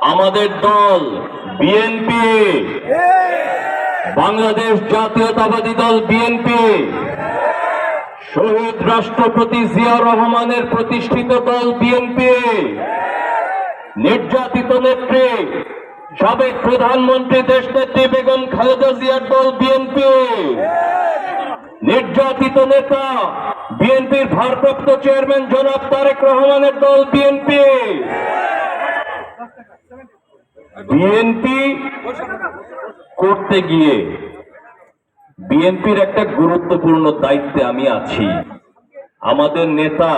আমাদের দল, বিএনপি। বাংলাদেশ জাতীয়তাবাদী দল, বিএনপি। শহীদ রাষ্ট্রপতি জিয়া রহমানের প্রতিষ্ঠিত দল, বিএনপি। নির্যাতিত নেত্রী, সাবেক প্রধানমন্ত্রী দেশনেত্রী বেগম খালেদা জিয়ার দল, বিএনপি। নির্যাতিত নেতা, বিএনপির ভারপ্রাপ্ত চেয়ারম্যান জনাব তারেক রহমানের দল, বিএনপি। বিএনপি করতে গিয়ে বিএনপির একটা গুরুত্বপূর্ণ দায়িত্বে আমি আছি। আমাদের নেতা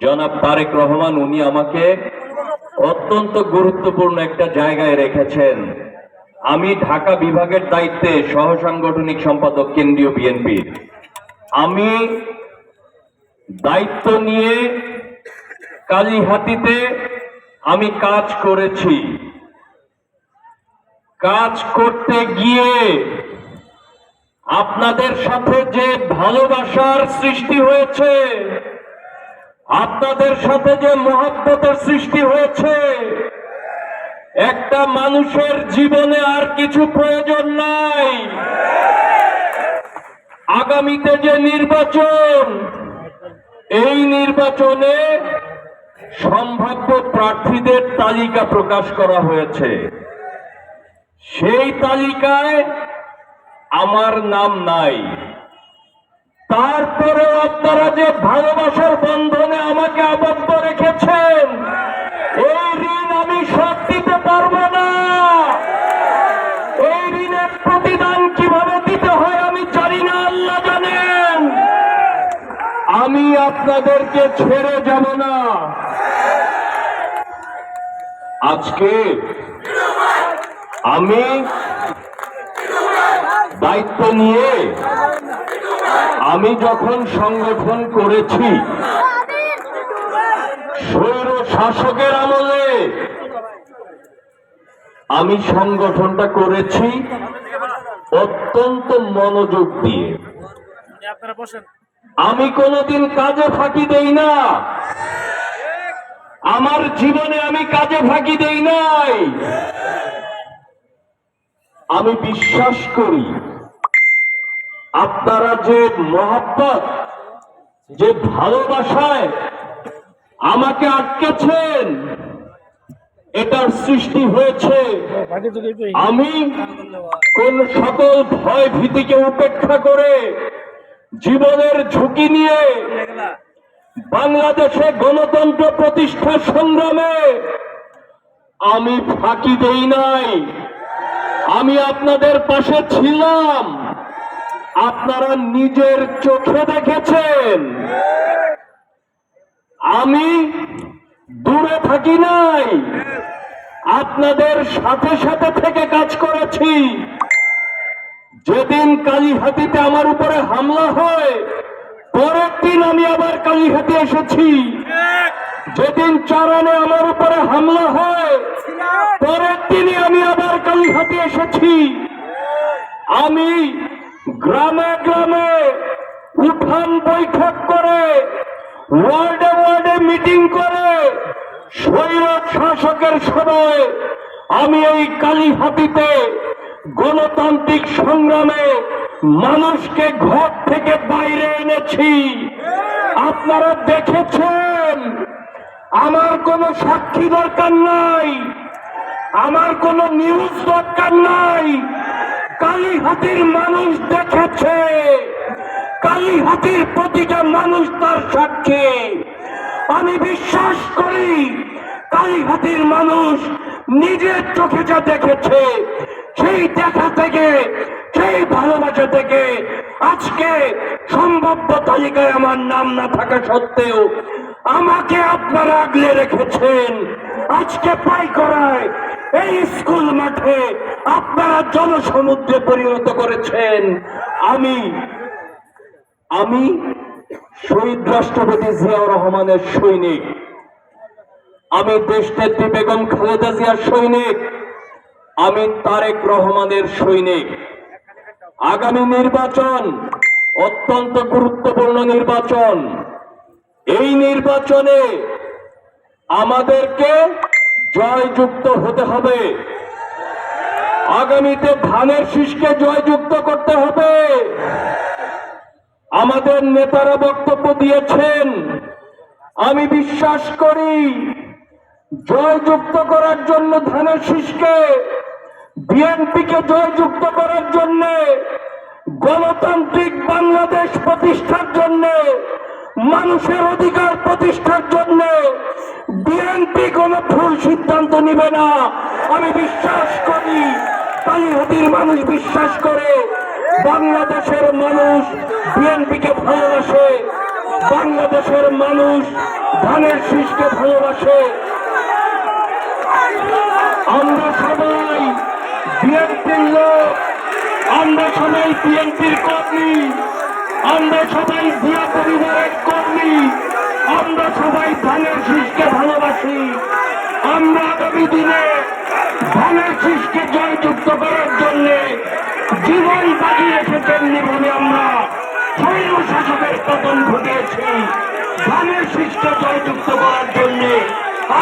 জনাব তারেক রহমান, উনি আমাকে অত্যন্ত গুরুত্বপূর্ণ একটা জায়গায় রেখেছেন। আমি ঢাকা বিভাগের দায়িত্বে সহ সাংগঠনিক সম্পাদক কেন্দ্রীয় বিএনপির আমি দায়িত্ব নিয়ে কালীহাতিতে আমি কাজ করেছি। কাজ করতে গিয়ে আপনাদের সাথে যে ভালোবাসার সৃষ্টি হয়েছে, আপনাদের সাথে যে মহাব্বতের সৃষ্টি হয়েছে, একটা মানুষের জীবনে আর কিছু প্রয়োজন নাই। আগামীতে যে নির্বাচন, এই নির্বাচনে সম্ভাব্য প্রার্থীদের তালিকা প্রকাশ করা হয়েছে। সেই তালিকায় আমার নাম নাই। তারপরেও আপনারা যে ভালোবাসার বন্ধনে আমাকে আবদ্ধ রেখেছেন, এই ঋণ আমি শোধ দিতে পারব না। এই ঋণের প্রতিদান কীভাবে দিতে হয় আমি জানি না, আল্লাহ জানেন। আমি আপনাদেরকে ছেড়ে যাব না। আজকে আমি দায়িত্ব নিয়ে আমি যখন সংগঠন করেছি, স্বৈর শাসকের আমলে আমি সংগঠনটা করেছি অত্যন্ত মনোযোগ দিয়ে। আমি কোনোদিন কাজে ফাঁকি দেই না। আমার জীবনে আমি কাজে ফাঁকি দেই নাই। আমি বিশ্বাস করি আপনারা যে মহাব্বত, যে ভালোবাসায় আমাকে আটকেছেন, এটার সৃষ্টি হয়েছে। আমি কোন সকল ভয় ভীতিকে উপেক্ষা করে জীবনের ঝুঁকি নিয়ে বাংলাদেশে গণতন্ত্র প্রতিষ্ঠা সংগ্রামে আমি ফাঁকি দেই নাই। আমি আপনাদের পাশে ছিলাম। আপনারা নিজের চোখে দেখেছেন। আমি দূরে থাকি নাই। আপনাদের সাথে সাথে থেকে কাজ করেছি। যেদিন কালীহাতিতে আমার উপরে হামলা হয় পরের দিন আমি আবার কালীহাতি এসেছি। যেদিন চারানে আমার উপরে হামলা হয়, পরের দিনই আমি আবার কালীহাতি এসেছি। আমি গ্রামে গ্রামে উঠান বৈঠক করে, ওয়ার্ডে ওয়ার্ডে মিটিং করে, স্বৈরক শাসকের সময় আমি এই কালীহাতিতে গণতান্ত্রিক সংগ্রামে মানুষকে ঘর থেকে বাইরে এনেছি। আপনারা দেখেছেন? আমার কোনো সাক্ষী দরকার নাই। আমার কোনো নিউজ দরকার নাই। কালীহাতির মানুষ দেখেছে। কালীহাতির প্রতিটা মানুষ তার সাক্ষী। আমি বিশ্বাস করি, কালীহাতির মানুষ নিজের চোখে যা দেখেছে সেই দেখা থেকে, সেই ভালোবাসা থেকে আজকে সম্ভাব্য তালিকায় আমার নাম না থাকা সত্ত্বেও আমাকে আপনারা আগলে রেখেছেন। আজকে পাই করায় এই স্কুল মাঠে আপনারা জনসমুদ্রে পরিণত করেছেন। আমি আমি শহীদ রাষ্ট্রপতি জিয়াউর রহমানের সৈনিক। আমি দেশনেত্রী বেগম খালেদা জিয়ার সৈনিক। আমি তারেক রহমানের সৈনিক। আগামী নির্বাচন অত্যন্ত গুরুত্বপূর্ণ নির্বাচন। এই নির্বাচনে আমাদেরকে জয়যুক্ত হতে হবে। আগামীতে ধানের শীষকে জয়যুক্ত করতে হবে। আমাদের নেতারা বক্তব্য দিয়েছেন, আমি বিশ্বাস করি, জয়যুক্ত করার জন্য ধানের শীষকে বিএনপিকে জয়যুক্ত করার জন্য, গণতান্ত্রিক বাংলাদেশ প্রতিষ্ঠার জন্য, মানুষের অধিকার প্রতিষ্ঠার জন্য বিএনপি কোনো ভুল সিদ্ধান্ত নিবে না। আমি বিশ্বাস করি কালীহাতির মানুষ বিশ্বাস করে, বাংলাদেশের মানুষ বিএনপিকে ভালোবাসে, বাংলাদেশের মানুষ ধানের শীষকে ভালোবাসে। আমরা আমরা সবাই বিএনপির কর্মী, আমরা সবাই জিয়া পরিবারের কর্মী, আমরা সবাই ধানের শীষকে ভালোবাসি। আমরা আগামী দিনে ধানের শীষকে জয়যুক্ত করার জন্য জীবন বাজি রেখেছেন নিবনে আমরা। স্বৈর শাসকের পতন ঘটিয়েছি। ধানের শীষকে জয়যুক্ত করার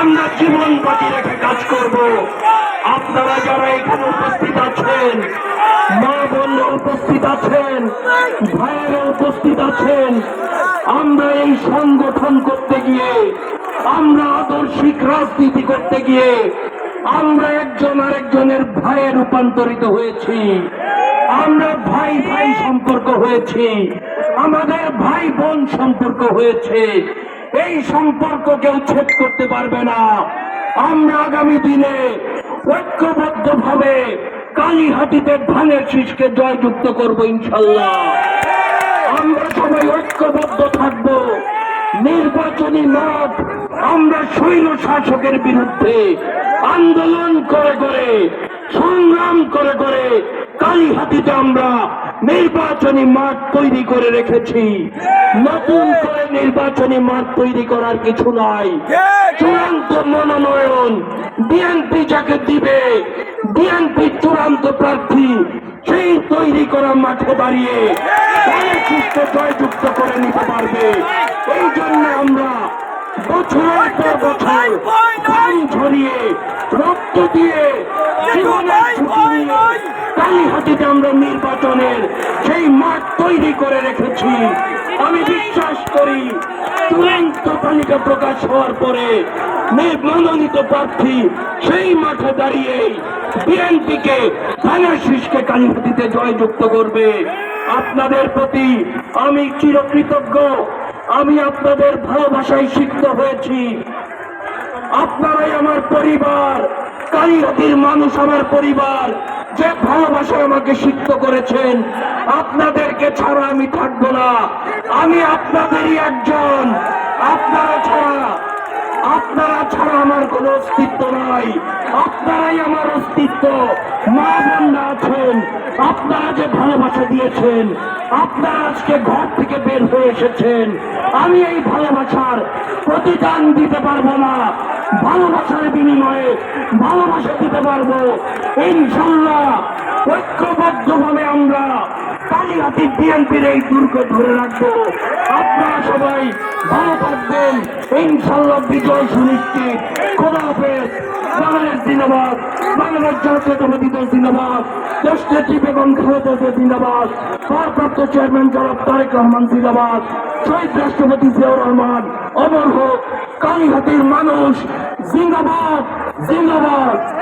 আমরা জীবন বাজি রেখে কাজ করব। আপনারা যারা এখানে উপস্থিত আছেন, মা বোনরা উপস্থিত আছেন, ভাইয়েরা উপস্থিত আছেন, আমরা এই সংগঠন করতে গিয়ে, আমরা আদর্শিক রাজনীতি করতে গিয়ে, আমরা একজন আরেকজনের ভাইয়ে রূপান্তরিত হয়েছি। আমরা ভাই ভাই সম্পর্ক হয়েছি। আমাদের ভাই বোন সম্পর্ক হয়েছে। এই সম্পর্ক কেউ ছেদ করতে পারবে না। আমরা আগামী দিনে ঐক্যবদ্ধ ভাবে কালীহাটিতে ধানের শীষকে জয়যুক্ত করব ইনশাল্লাহ। আমরা সবাই ঐক্যবদ্ধ থাকব। নির্বাচনী মত আমরা শৈল শাসকের বিরুদ্ধে আন্দোলন করে করে, সংগ্রাম করে করে কালীহাতিতে আমরা নির্বাচনী মাঠ তৈরি করে রেখেছি। নতুন করে নির্বাচনী মাঠ তৈরি করার কিছু নাই। চূড়ান্ত মনোনয়ন বিএনপি যাকে দিবে বিএনপি চূড়ান্ত প্রার্থী সেই তৈরি করা মাঠে দাঁড়িয়ে সুস্থ জয়যুক্ত করে নিতে পারবে। এই জন্য আমরা বছরের পর বছর প্রাণ ঝরিয়ে রক্ত দিয়ে জীবনের ঝুঁকি নিয়ে কালীহাটিতে আমরা নির্বাচনের সেই মাঠ তৈরি করে রেখেছি। আমি বিশ্বাস করি চূড়ান্ত তালিকা প্রকাশ হওয়ার পরে মনোনীত প্রার্থী সেই মাঠে দাঁড়িয়ে বিএনপিকে ধানের শীষকে কালীহাটিতে জয়যুক্ত করবে। আপনাদের প্রতি আমি চিরকৃতজ্ঞ। আমি আপনাদের ভালোবাসায় শিক্ষিত হয়েছি। আপনারাই আমার পরিবার কালীহাতির মানুষ আমার পরিবার, যে ভালোবাসা আমাকে শিক্ষিত করেছেন। আপনাদেরকে ছাড়া আমি থাকব না। আমি আপনাদেরই একজন আপনারা ছাড়া আপনারা ছাড়া আমার কোনো অস্তিত্ব নাই। আপনারাই আমার অস্তিত্ব। মা বোনরা আছেন। আপনারা যে ভালোবাসা দিয়েছেন, আপনারা আজকে ঘর থেকে বের হয়ে এসেছেন। আমি এই ভালোবাসার প্রতিদান দিতে পারব না। ভালোবাসার বিনিময়ে ভালোবাসা দিতে পারব। ইনশাল্লাহ ঐক্যবদ্ধভাবে আমরা কালীহাতি বিএনপির এই দুর্গ ধরে রাখব। আপনারা সবাই ভালো থাকবেন। ইনশাল্লাহ বিজয় সুনিশ্চিত। খোদা হাফেজ। বাংলাদেশ জিন্দাবাদ। বাংলাদেশ জাতীয়তাবাদী দল জিন্দাবাদ। দেশনেত্রী বেগম খালেদা জিন্দাবাদ। ভারপ্রাপ্ত চেয়ারম্যান জনাব তারেক রহমান জিন্দাবাদ। শহীদ রাষ্ট্রপতি জিয়াউর রহমান। অমর হোক। কালীহাতির মানুষ জিন্দাবাদ। জিন্দাবাদ।